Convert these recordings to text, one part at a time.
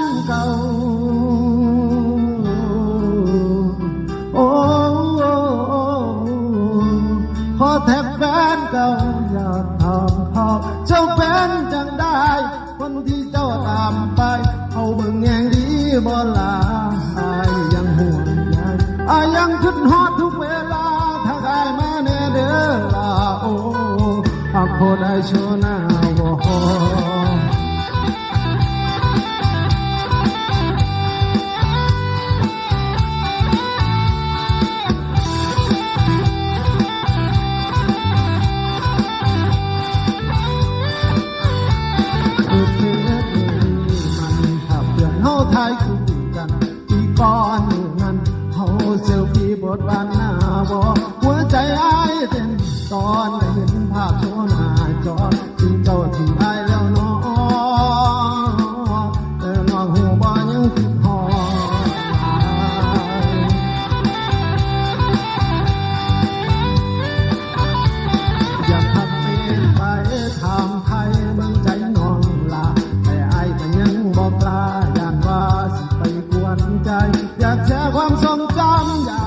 นเก่า โอ้ขอแทบแฟนเก่าอยากถามเขาเจ้าแฟนจังได้ คนที่เจ้าตามไปเขาเบิ่งแงงดีบ่ลาไอยังห่วงใยอายังคิดฮอดทุกเวลาถ้าใครมาแน่เด้อลาโอ้อาโคได้โชวหน้าายคู่กันที่ก่อนหนึ่นนเฮาเซลฟี่บทบานหน้าวอหัวใจอายเต้นตอนได้เห็นภาพ 这光中คว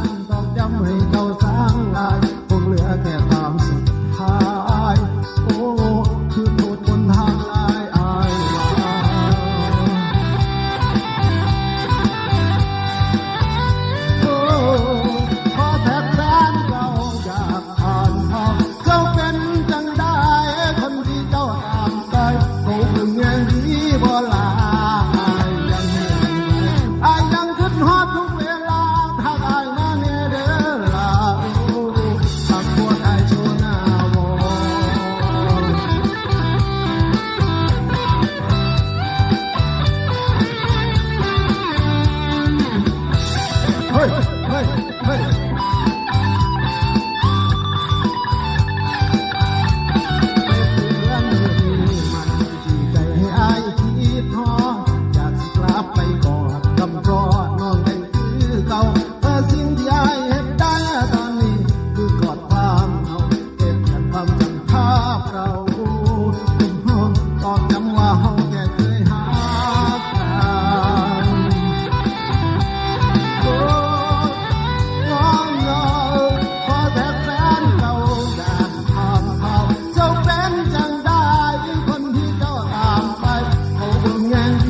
bunga